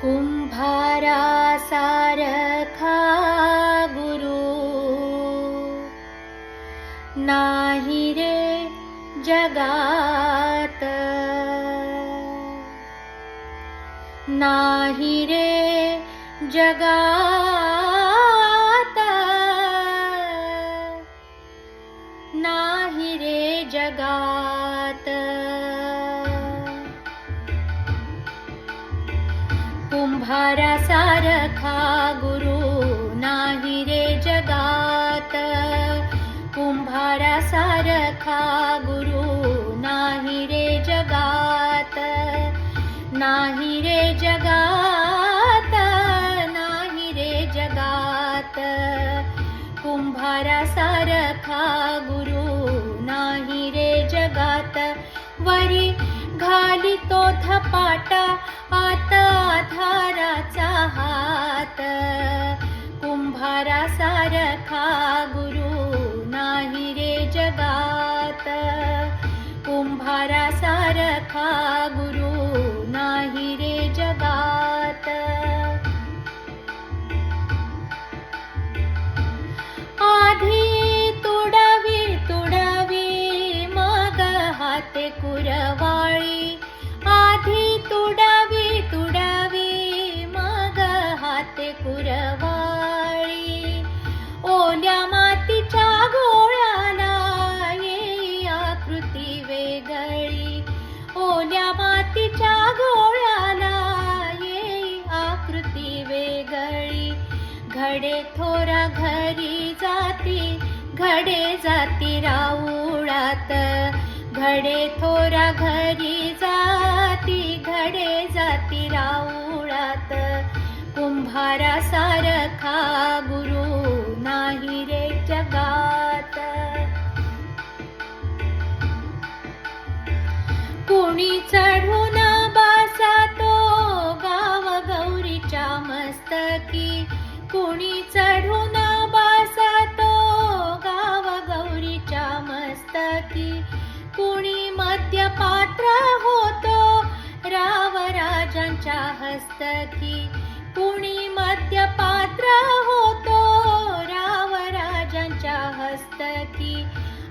कुंभारा सारखा गुरु नाही रे जगात। नाही रे जगात। नाही रे जगात कुंभारा सारखा गुरु नाही रे जगात। कुंभारा सारखा गुरु नाही रे जगात। नाही रे जगात नाही रे जगात। कुंभारा सारखा गुरु नाही रे जगात। वरी घालितो थपाटा आता आधाराचा हात. कुंभारा सारखा गुरु नाही रे जगात. कुंभारा सारखा गुरु घडे थोरा घरी जाती घडे जाती राऊळात. घडे थोरा घरी जाती घडे जाती राऊळात. कुंभारा सारखा गुरु नाही रे जगात. कुणी कुणी चढून बासा तो गाव गौरीच्या मस्तकी. कुणी मद्यपात्र होतो? राव राजांच्या हस्तकी. कुणी मद्यपात्र होतो? राव राजांच्या हस्तकी.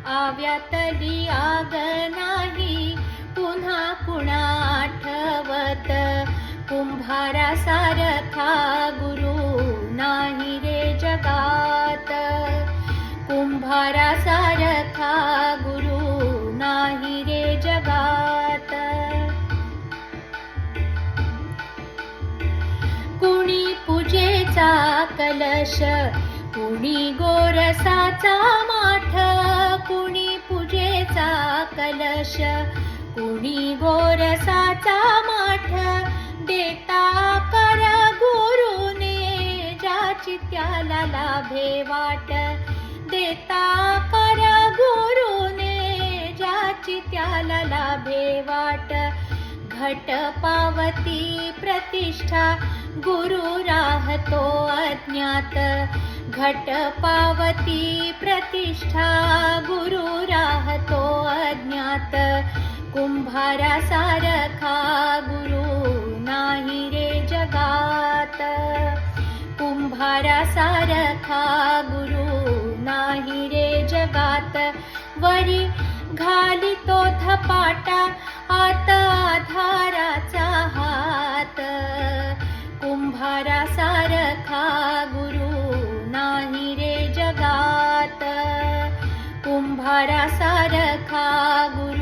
आव्यातली आग नाही पुन्हा कुणा आठवत. कुंभारा सारखा कलश कुणी गोरसाचा माठ कुणी पूजेचा कलश कुणी गोरसाचा माठ देता कर गुरुने ज्याची त्याला लाभे वाट देता कर गुरुने ज्याची त्याला लाभे वाट घट पावती प्रतिष्ठा गुरु राहतो अज्ञात। घट पावती प्रतिष्ठा गुरु राहतो अज्ञात। कुंभारा सारखा गुरु नाही रे जगात। कुंभारा सारखा गुरु नाही रे जगात। वरी घालितो थपाटा सारा गुरु नानी रे जगात. कुम्भारा सारखा गुरु